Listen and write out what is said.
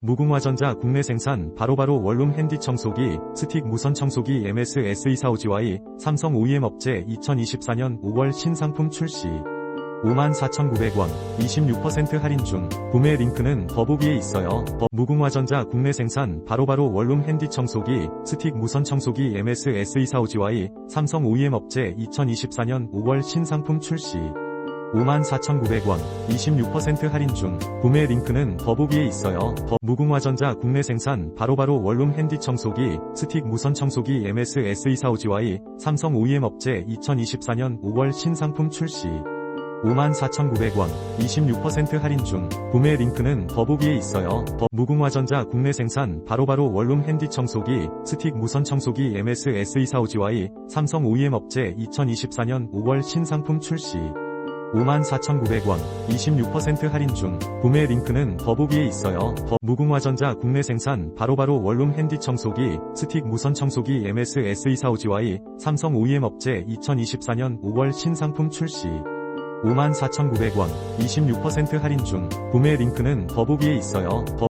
무궁화전자 국내 생산 바로바로 원룸 핸디 청소기, 스틱 무선 청소기 MS SE45GY, 삼성 OEM 업체 2024년 5월 신상품 출시. 54,900원, 26% 할인 중, 구매 링크는 더보기에 있어요. 더- 무궁화전자 국내 생산 바로바로 원룸 핸디 청소기, 스틱 무선 청소기 MS SE45GY, 삼성 OEM 업체 2024년 5월 신상품 출시. 54,900원, 26% 할인 중, 구매 링크는 더보기에 있어요. 더 무궁화전자 국내 생산 바로바로 원룸 핸디 청소기, 스틱 무선 청소기 MS SE45GY, 삼성 OEM 업체 2024년 5월 신상품 출시. 54,900원, 26% 할인 중, 구매 링크는 더보기에 있어요. 더 무궁화전자 국내 생산 바로바로 원룸 핸디 청소기, 스틱 무선 청소기 MS SE45GY, 삼성 OEM 업체 2024년 5월 신상품 출시. 54,900원, 26% 할인 중, 구매 링크는 더보기에 있어요. 더 무궁화전자 국내 생산 바로바로 원룸 핸디 청소기, 스틱 무선 청소기 MS SE45GY, 삼성 OEM 업체 2024년 5월 신상품 출시. 54,900원, 26% 할인 중, 구매 링크는 더보기에 있어요. 더